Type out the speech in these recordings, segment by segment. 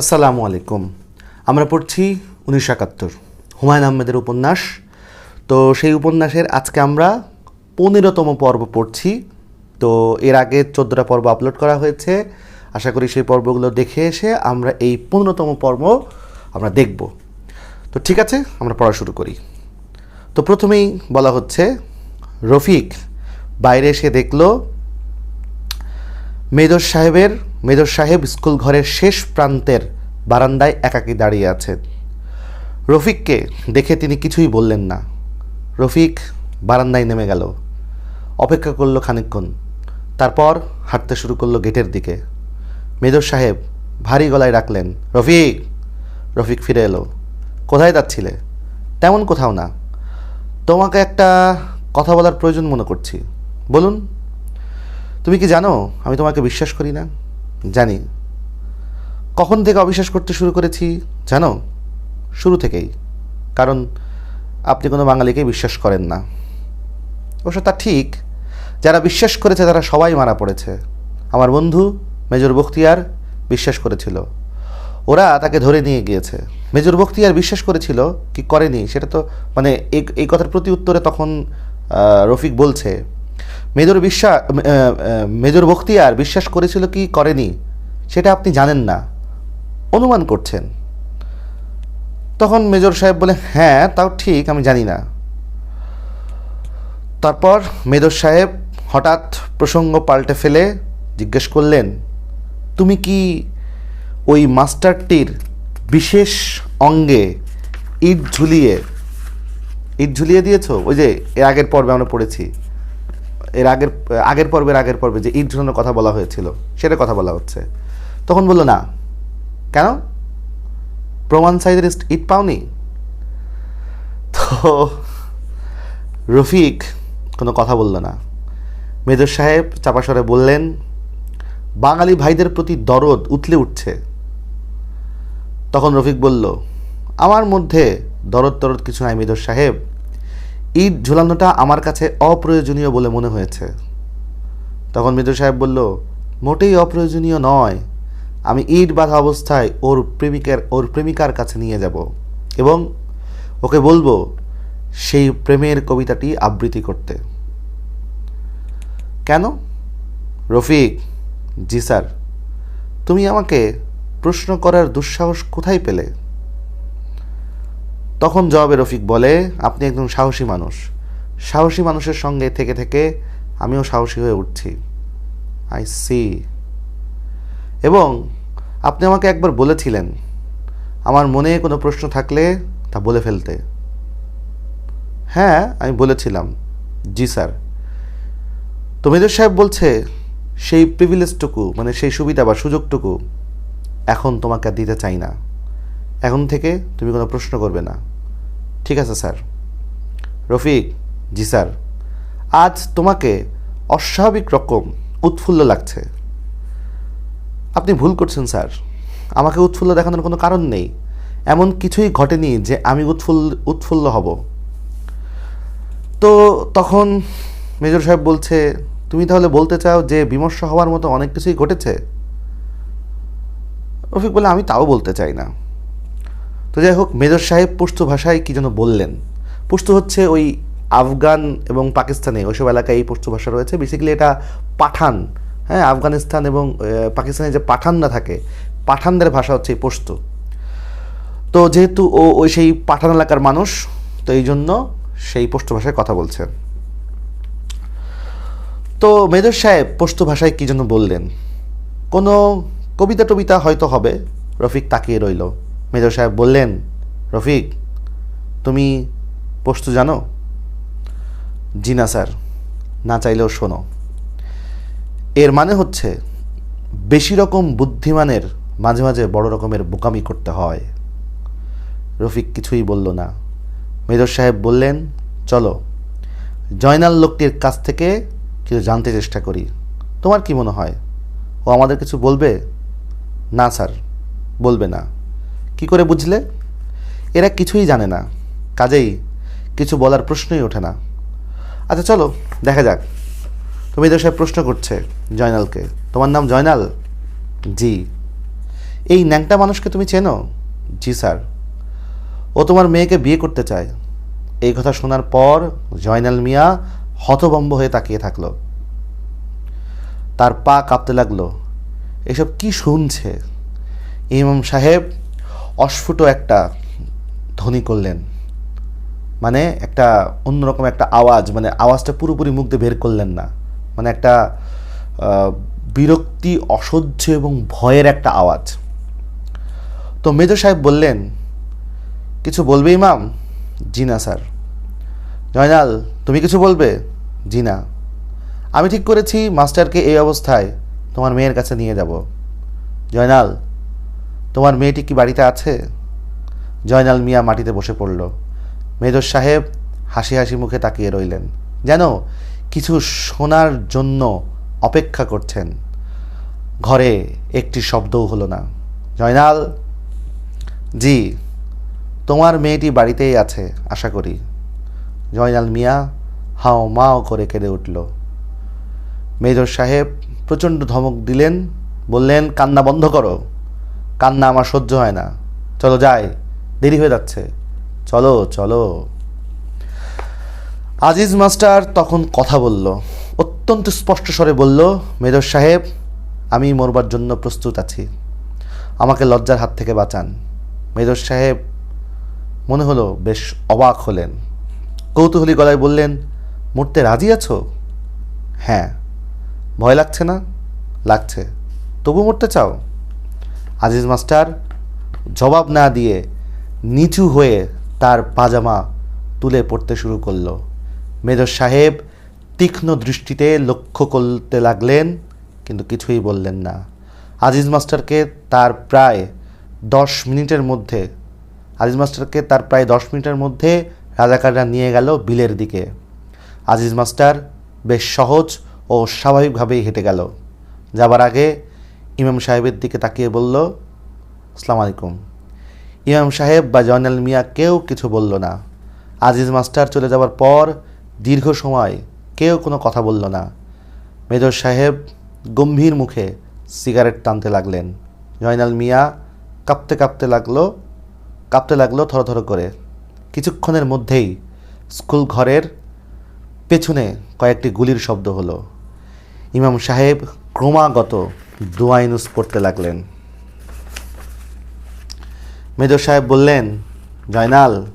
আসসালামু আলাইকুম। আমরা পড়ছি উনিশশো একাত্তর, হুমায়ুন আহমেদের উপন্যাস। তো সেই উপন্যাসের আজকে আমরা পনেরোতম পর্ব পড়ছি। তো এর আগে চোদ্দোটা পর্ব আপলোড করা হয়েছে। আশা করি সেই পর্বগুলো দেখে এসে আমরা এই পনেরোতম পর্ব আমরা দেখব। তো ঠিক আছে, আমরা পড়া শুরু করি। তো প্রথমেই বলা হচ্ছে, রফিক, বাইরে এসে দেখল মেজর সাহেবের, মেজর সাহেব স্কুল ঘরের শেষ প্রান্তের বারান্দায় একাকী দাঁড়িয়ে আছেন রফিককে দেখে তিনি কিছুই বললেন না। রফিক বারান্দায় নেমে গেল। অপেক্ষা করল খানিকক্ষণ। তারপর হাঁটতে শুরু করল গেটের দিকে। মেজর সাহেব ভারী গলায় ডাকলেন, রফিক! রফিক ফিরে এলো। কোথায় যাচ্ছিলে? তেমন কোথাও না। তোমাকে একটা কথা বলার প্রয়োজন মনে করছি। বলুন। তুমি কি জানো? আমি তোমাকে বিশ্বাস করি না। জানি। কখন থেকে অবিশ্বাস করতে শুরু করেছি, জানো? শুরু থেকেই। কারণ আপনি কোনো বাঙালিকে বিশ্বাস করেন না। অবশ্য তা ঠিক। যারা বিশ্বাস করেছে, তারা সবাই মারা পড়েছে। আমার বন্ধু মেজর বখতিয়ার বিশ্বাস করেছিল। ওরা তাকে ধরে নিয়ে গিয়েছে। মেজর বখতিয়ার বিশ্বাস করেছিল কি করেনি, সেটা তো মানে এই কথার প্রতি উত্তরে তখন রফিক বলছে। মেজর বিশ্বাস মেজর বখতিয়ার বিশ্বাস করেছিল কি করেনি, সেটা আপনি জানেন না। অনুমান করছেন। তখন মেজর সাহেব বলে হ্যাঁ তাও ঠিক, আমি জানি না। তারপর মেজর সাহেব হঠাৎ প্রসঙ্গ পাল্টে ফেলে জিজ্ঞেস করলেন, তুমি কি ওই মাস্টারটির বিশেষ অঙ্গে ইট ঝুলিয়ে ইট ঝুলিয়ে দিয়েছ? ওই যে এর আগের পর্বে আমরা পড়েছি। এর আগের আগের পর্বের আগের পর্বে যে ইট ঝুলানোর কথা বলা হয়েছিল, সেটা কথা বলা হচ্ছে। তখন বলল, না। কেন? প্রমাণ সাইজের ইট পাওনি? তো রফিক কোনো কথা বলল না। মেজর সাহেব চাপাসরে বললেন, বাঙালি ভাইদের প্রতি দরদ উতলে উঠছে। তখন রফিক বলল, আমার মধ্যে দরদ তরদ কিছু নাই মেজর সাহেব। ইট ঝুলানোটা আমার কাছে অপ্রয়োজনীয় বলে মনে হয়েছে। তখন মেজর সাহেব বলল, মোটেই অপ্রয়োজনীয় নয়। আমি ইট বাঁধা অবস্থায় ওর প্রেমিকের, ওর প্রেমিকার কাছে নিয়ে যাব এবং ওকে বলব সেই প্রেমের কবিতাটি আবৃত্তি করতে। কেন? রফিক, জি স্যার, তুমি আমাকে প্রশ্ন করার দুঃসাহস কোথায় পেলে? তখন জবাবে রফিক বলে, আপনি একজন সাহসী মানুষ। সাহসী মানুষের সঙ্গে থেকে থেকে আমিও সাহসী হয়ে উঠছি। আই সি এবং আপনি আমাকে একবার বলেছিলেন, আমার মনে কোনো প্রশ্ন থাকলে তা বলে ফেলতে। হ্যাঁ আমি বলেছিলাম। জি, স্যার। তো মেজর সাহেব বলছে, সেই প্রিভিলেজটুকু মানে সেই সুবিধা বা সুযোগটুকু এখন তোমাকে দিতে চাই না। এখন থেকে তুমি কোনো প্রশ্ন করবে না। ঠিক আছে, স্যার। রফিক, জি, স্যার। আজ তোমাকে অস্বাভাবিক রকম উৎফুল্ল লাগছে। আপনি ভুল করছেন, স্যার। আমাকে উৎফুল্ল দেখানোর কোনো কারণ নেই। এমন কিছুই ঘটেনি যে আমি উৎফুল্ল উৎফুল্ল হব। তো তখন মেজর সাহেব বলছে, তুমি তাহলে বলতে চাও যে বিমর্ষ হওয়ার মতো অনেক কিছুই ঘটেছে? রফিক বলে, আমি তাও বলতে চাই না। তো যাই হোক, মেজর সাহেব পশতু ভাষায় কী যেন বললেন। পশতু হচ্ছে ওই আফগান এবং পাকিস্তানে, ওইসব এলাকায় এই পশতু ভাষা রয়েছে। বেসিক্যালি এটা পাঠান হ্যাঁ আফগানিস্তান এবং পাকিস্তানে যে পাঠানরা থাকে, পাঠানদের ভাষা হচ্ছে এই পশতু তো যেহেতু ও ওই সেই পাঠান এলাকার মানুষ, তো এই জন্য সেই পশতু ভাষায় কথা বলছে। তো মেজর সাহেব পশতু ভাষায় কী যেন বললেন। কোনো কবিতা টবিতা হয়তো হবে, রফিক তাকিয়ে রইল। মেজর সাহেব বললেন, রফিক, তুমি পশতু জানো? জি না, স্যার। না চাইলেও শোনো। এর মানে হচ্ছে, বেশি রকম বুদ্ধিমানের মাঝে মাঝে বড় রকমের বোকামি করতে হয়। রফিক কিছুই বলল না। মেজর সাহেব বললেন, চলো, জয়নাল লোকটির কাছ থেকে কিছু জানতে চেষ্টা করি। তোমার কি মনে হয়? ও আমাদের কিছু বলবে? না, স্যার, বলবে না। কি করে বুঝলে? এরা কিছুই জানে না। কাজেই কিছু বলার প্রশ্নই ওঠে না। আচ্ছা চলো, দেখা যাক। তুমি তো সাহেব প্রশ্ন করছে জয়নালকে। তোমার নাম জয়নাল? জি। এই ন্যাংটা মানুষকে তুমি চেনো? জি, স্যার। ও তোমার মেয়েকে বিয়ে করতে চায়। এই কথা শোনার পর জয়নাল মিয়া হতভম্ব হয়ে তাকিয়ে থাকল। তার পা কাঁপতে লাগল। এসব কি শুনছে? ইমাম সাহেব অস্ফুট একটা ধ্বনি করলেন। মানে একটা অন্যরকম একটা আওয়াজ মানে আওয়াজটা পুরোপুরি মুখ দিয়ে বের করলেন না। মানে একটা বিরক্তি, অসহ্য এবং ভয়ের একটা আওয়াজ। তো মেজর সাহেব বললেন, কিছু বলবে ইমাম? জি না, স্যার। জয়নাল, তুমি কিছু বলবে? জি না। আমি ঠিক করেছি, মাস্টারকে এই অবস্থায় তোমার মেয়ের কাছে নিয়ে যাব। জয়নাল তোমার মেয়েটি কি বাড়িতে আছে? জয়নাল মিয়া মাটিতে বসে পড়ল। মেজর সাহেব হাসি হাসি মুখে তাকিয়ে রইলেন। যেন কিছু শোনার জন্য অপেক্ষা করছেন। ঘরে একটি শব্দও হলো না। জয়নাল, জি, তোমার মেয়েটি বাড়িতেই আছে, আশা করি। জয়নাল মিয়া হাও মাও করে কেঁদে উঠল। মেজর সাহেব প্রচণ্ড ধমক দিলেন, বললেন, কান্না বন্ধ করো। কান্না আমার সহ্য হয় না। চলো যাই, দেরি হয়ে যাচ্ছে। চলো চলো। আজিজ মাস্টার তখন কথা বলল। অত্যন্ত স্পষ্ট স্বরে বলল, মেজর সাহেব, আমি মরবার জন্য প্রস্তুত আছি। আমাকে লজ্জার হাত থেকে বাঁচান। মেজর সাহেব মনে হলো বেশ অবাক হলেন। কৌতূহলী গলায় বললেন, মরতে রাজি আছো? হ্যাঁ। ভয় লাগছে না? লাগছে। তবু মরতে চাও? আজিজ মাস্টার, জবাব না দিয়ে নিচু হয়ে তার পাজামা তুলে পড়তে শুরু করল। মেজর সাহেব তীক্ষ্ণ দৃষ্টিতে লক্ষ্য করতে লাগলেন, কিন্তু কিছুই বললেন না। আজিজ মাস্টারকে তার প্রায় দশ মিনিটের মধ্যে, আজিজ মাস্টারকে তার প্রায় দশ মিনিটের মধ্যে রাজাকাররা নিয়ে গেল বিলের দিকে। আজিজ মাস্টার বেশ সহজ ও স্বাভাবিকভাবেই হেঁটে গেল। যাবার আগে ইমাম সাহেবের দিকে তাকিয়ে বলল, আসসালামু আলাইকুম। ইমাম সাহেব বা জয়নাল মিয়া কেউ কিছু বলল না। আজিজ মাস্টার চলে যাওয়ার পর দীর্ঘ সময় কেউ কোনো কথা বলল না। মেজর সাহেব গম্ভীর মুখে সিগারেট টানতে লাগলেন। জয়নাল মিয়া কাঁপতে কাঁপতে লাগল কাঁপতে লাগল থরথর করে। কিছুক্ষণের মধ্যেই স্কুল ঘরের পেছনে কয়েকটি গুলির শব্দ হলো। ইমাম সাহেব ক্রমাগত দোয়াইনুস পড়তে লাগলেন। মেজর সাহেব বললেন, জয়নাল,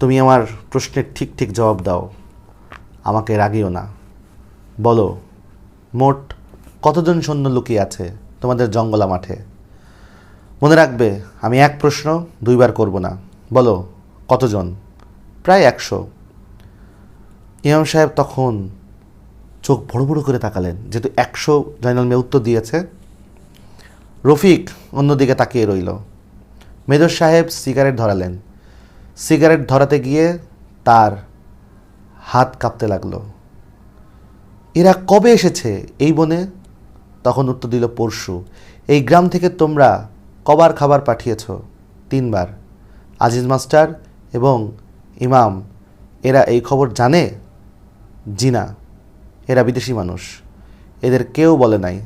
তুমি আমার প্রশ্নের ঠিক ঠিক জবাব দাও, আমাকে রাগিও না। বলো, মোট কতজন সৈন্য লুকিয়ে আছে তোমাদের জঙ্গলা মাঠে? মনে রাখবে, আমি এক প্রশ্ন দুইবার করব না। বলো, কতজন? প্রায় একশো। ইমাম সাহেব তখন চোখ বড় বড় করে তাকালেন। যেহেতু একশো জয়নাল মেয়ে উত্তর দিয়েছে। রফিক অন্যদিকে তাকিয়ে রইল। মেজর সাহেব সিগারেট ধরালেন। সিগারেট ধরাতে গিয়ে তার হাত কাঁপতে লাগল। এরা কবে এসেছে এই বনে? তখন উত্তর দিল, পরশু। এই গ্রাম থেকে তোমরা কবার খাবার পাঠিয়েছ? তিনবার। আজিজ মাস্টার এবং ইমাম, এরা এই খবর জানে? জি না এরা বিদেশি মানুষ। এদের কেউ বলে নাই।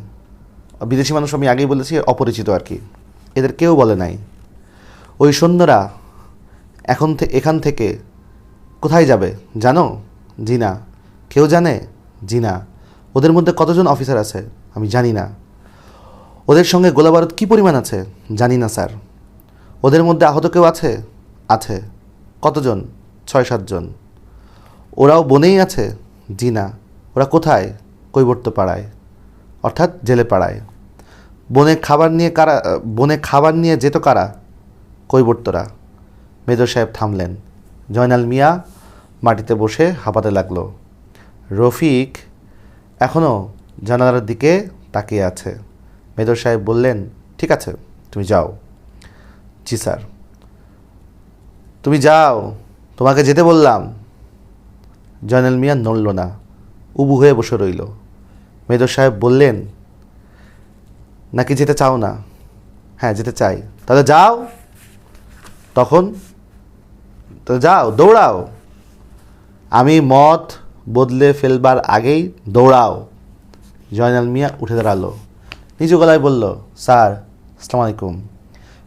বিদেশি মানুষ আমি আগেই বলেছি, অপরিচিত আর কি। এদের কেউ বলে নাই। ওই সৈন্যরা এখন এখান থেকে কোথায় যাবে? জানো? জি না কেউ জানে? জি না ওদের মধ্যে কতজন অফিসার আছে? আমি জানি না। ওদের সঙ্গে গোলাবারুদ কী পরিমাণ আছে? জানি না, স্যার। ওদের মধ্যে আহত কেউ আছে? আছে। কতজন? ছয় সাতজন ওরাও বনেই আছে? জি না ওরা কোথায়? কৈবর্ত পাড়ায় অর্থাৎ জেলে পাড়ায়। বনে খাবার নিয়ে কারা, বনে খাবার নিয়ে যেত কারা? কৈবর্তরা। মেজর সাহেব থামলেন। জয়নাল মিয়া মাটিতে বসে হাঁপাতে লাগল। রফিক এখনও জানালার দিকে তাকিয়ে আছে। মেজর সাহেব বললেন, ঠিক আছে, তুমি যাও। জি, স্যার। তুমি যাও, তোমাকে যেতে বললাম। জয়নাল মিয়া নড়ল না। উবু হয়ে বসে রইল। মেজর সাহেব বললেন, নাকি যেতে চাও না? হ্যাঁ যেতে চাই। তাহলে যাও। তখন? তো যাও, দৌড়াও। আমি মত বদলে ফেলবার আগেই দৌড়াও। জয়নাল মিয়া উঠে দাঁড়াল। নিচু গলায় বলল, স্যার, আসসালামু আলাইকুম।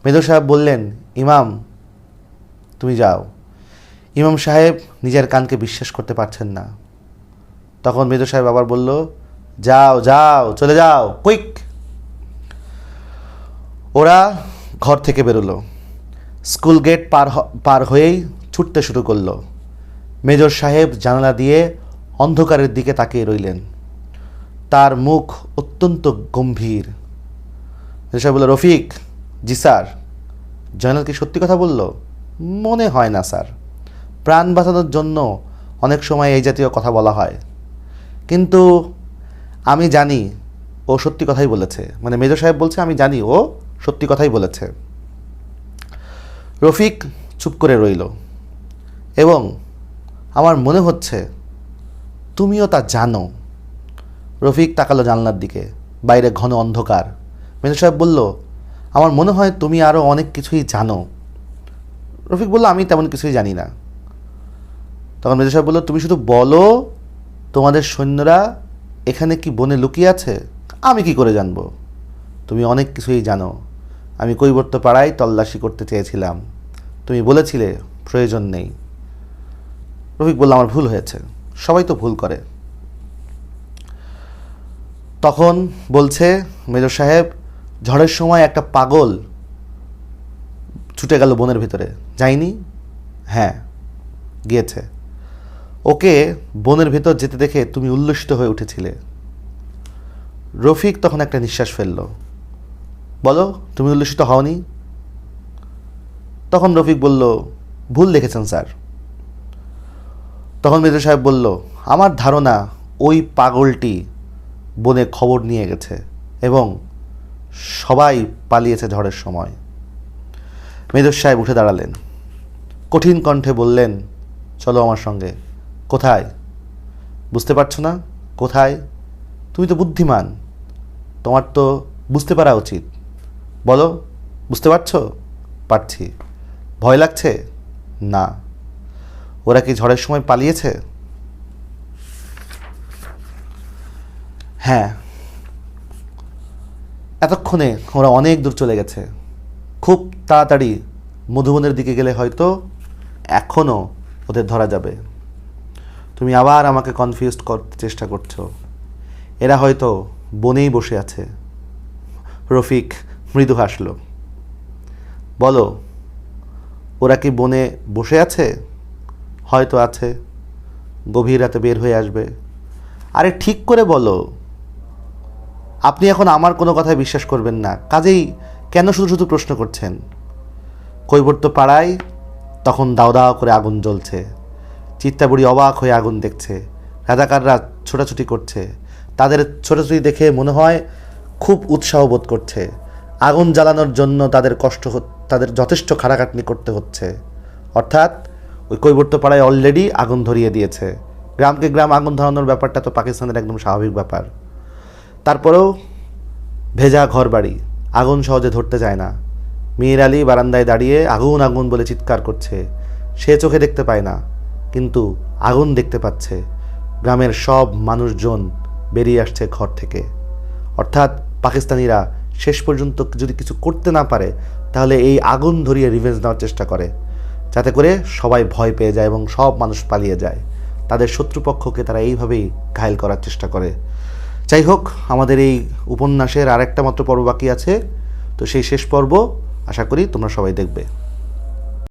মেজর সাহেব বললেন, ইমাম, তুমি যাও। ইমাম সাহেব নিজের কানকে বিশ্বাস করতে পারছেন না। তখন মেজর সাহেব আবার বলল, যাও যাও, চলে যাও, কুইক! ওরা ঘর থেকে বেরোলো। স্কুল গেট পার পার হয়েই ছুটতে শুরু করল। মেজর সাহেব জানালা দিয়ে অন্ধকারের দিকে তাকিয়ে রইলেন। তার মুখ অত্যন্ত গম্ভীর। মেজর সাহেব বলল, রফিক, জি স্যার। জয়নাল কি সত্যি কথা বলল? মনে হয় না, স্যার। প্রাণ বাঁচানোর জন্য অনেক সময় এই জাতীয় কথা বলা হয়। কিন্তু আমি জানি ও সত্যি কথাই বলেছে। মানে মেজর সাহেব বলছে, আমি জানি ও সত্যি কথাই বলেছে। রফিক চুপ করে রইল এবং আমার মনে হচ্ছে, তুমিও তা জানো। রফিক তাকালো জানলার দিকে, বাইরে ঘন অন্ধকার। মেজর সাহেব বলল, আমার মনে হয় তুমি আরও অনেক কিছুই জানো। রফিক বলল, আমি তেমন কিছুই জানি না। তখন মেজর সাহেব বলল, তুমি শুধু বলো তোমাদের সৈন্যরা এখানে কি বনে লুকিয়ে আছে? আমি কি করে জানব? তুমি অনেক কিছুই জানো। আমি কৈবর্ত পাড়ায় তল্লাশি করতে চেয়েছিলাম। তুমি বলেছিলে, প্রয়োজন নেই। রফিক বলল, আমার ভুল হয়েছে। সবাই তো ভুল করে। তখন বলছে, মেজর সাহেব, ঝড়ের সময় একটা পাগল ছুটে গেল বনের ভিতরে। যায়নি? হ্যাঁ গিয়েছে। ওকে বনের ভেতর যেতে দেখে তুমি উল্লসিত হয়ে উঠেছিলে। রফিক তখন একটা নিঃশ্বাস ফেলল। বলো, তুমি উল্লসিত হওনি? তখন রফিক বলল, ভুল দেখেছেন, স্যার। তখন মেজর সাহেব বলল, আমার ধারণা ওই পাগলটি বনে খবর নিয়ে গেছে এবং সবাই পালিয়েছে ঝড়ের সময়। মেজর সাহেব উঠে দাঁড়ালেন। কঠিন কণ্ঠে বললেন, চলো আমার সঙ্গে। কোথায়? বুঝতে পারছ না? কোথায়? তুমি তো বুদ্ধিমান। তোমার তো বুঝতে পারা উচিত। বলো, বুঝতে পারছ? পারছি। ভয় লাগছে? না। ওরা কি ঝড়ের সময় পালিয়েছে? হ্যাঁ। এতক্ষণে ওরা অনেক দূর চলে গেছে। খুব তাড়াতাড়ি মধুবনের দিকে গেলে হয়তো এখনও ওদের ধরা যাবে। তুমি আবার আমাকে কনফিউজ করতে চেষ্টা করছ। এরা হয়তো বনেই বসে আছে। রফিক, মৃদু হাসল। বলো, ওরা কি বনে বসে আছে? হয়তো আছে। গভীর রাতে বের হয়ে আসবে। আরে ঠিক করে বলো। আপনি এখন আমার কোনো কথায় বিশ্বাস করবেন না। কাজেই কেন শুধু শুধু প্রশ্ন করছেন? কৈবর্ত পাড়ায় তখন দাও দাও করে আগুন জ্বলছে। চিত্তাবুড়ি অবাক হয়ে আগুন দেখছে। রাজাকাররা ছোটাছুটি করছে। তাদের ছোটাছুটি দেখে মনে হয় খুব উৎসাহ বোধ করছে। আগুন জ্বালানোর জন্য তাদের কষ্ট তাদের যথেষ্ট খাটাখাটনি করতে হচ্ছে। অর্থাৎ ওই কৈবর্ত পাড়ায় অলরেডি আগুন ধরিয়ে দিয়েছে। গ্রামকে গ্রাম আগুন ধরানোর ব্যাপারটা তো পাকিস্তানের একদম স্বাভাবিক ব্যাপার। তারপরেও ভেজা ঘর বাড়ি আগুন সহজে ধরতে যায় না। মীর আলী বারান্দায় দাঁড়িয়ে আগুন আগুন বলে চিৎকার করছে। সে চোখে দেখতে পায় না। কিন্তু আগুন দেখতে পাচ্ছে। গ্রামের সব মানুষজন বেরিয়ে আসছে ঘর থেকে। অর্থাৎ পাকিস্তানিরা শেষ পর্যন্ত যদি কিছু করতে না পারে, তাহলে এই আগুন ধরিয়ে রিভেঞ্জ নেওয়ার চেষ্টা করে। যাতে করে সবাই ভয় পেয়ে যায় এবং সব মানুষ পালিয়ে যায়। তাদের শত্রুপক্ষকে তারা এইভাবেই ঘায়েল করার চেষ্টা করে। যাই হোক, আমাদের এই উপন্যাসের আরেকটা মাত্র পর্ব বাকি আছে। তো সেই শেষ পর্ব আশা করি তোমরা সবাই দেখবে।